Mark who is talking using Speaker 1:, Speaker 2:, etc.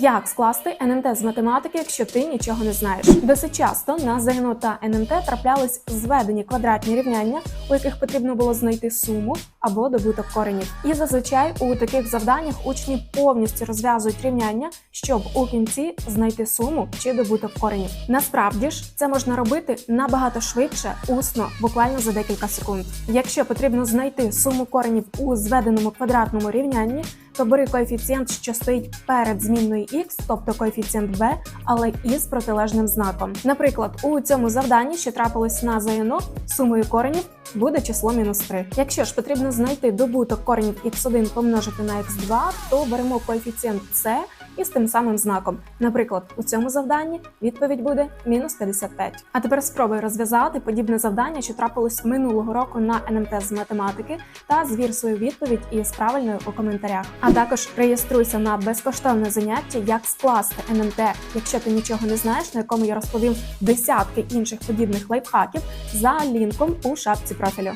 Speaker 1: Як скласти НМТ з математики, якщо ти нічого не знаєш? Досить часто на ЗНО та НМТ траплялись зведені квадратні рівняння, у яких потрібно було знайти суму або добуток коренів. І зазвичай у таких завданнях учні повністю розв'язують рівняння, щоб у кінці знайти суму чи добуток коренів. Насправді ж це можна робити набагато швидше, усно, буквально за декілька секунд. Якщо потрібно знайти суму коренів у зведеному квадратному рівнянні, то бери коефіцієнт, що стоїть перед змінною x, тобто коефіцієнт b, але із протилежним знаком. Наприклад, у цьому завданні, що трапилось на ЗНО, сумою коренів буде число мінус 3. Якщо ж потрібно знайти добуток коренів x1 помножити на x2, то беремо коефіцієнт c із тим самим знаком. Наприклад, у цьому завданні відповідь буде мінус 55. А тепер спробуй розв'язати подібне завдання, що трапилось минулого року на НМТ з математики, та звір свою відповідь із правильною у коментарях. А також реєструйся на безкоштовне заняття, як скласти НМТ, якщо ти нічого не знаєш, на якому я розповім десятки інших подібних лайфхаків за лінком у шапці профілю.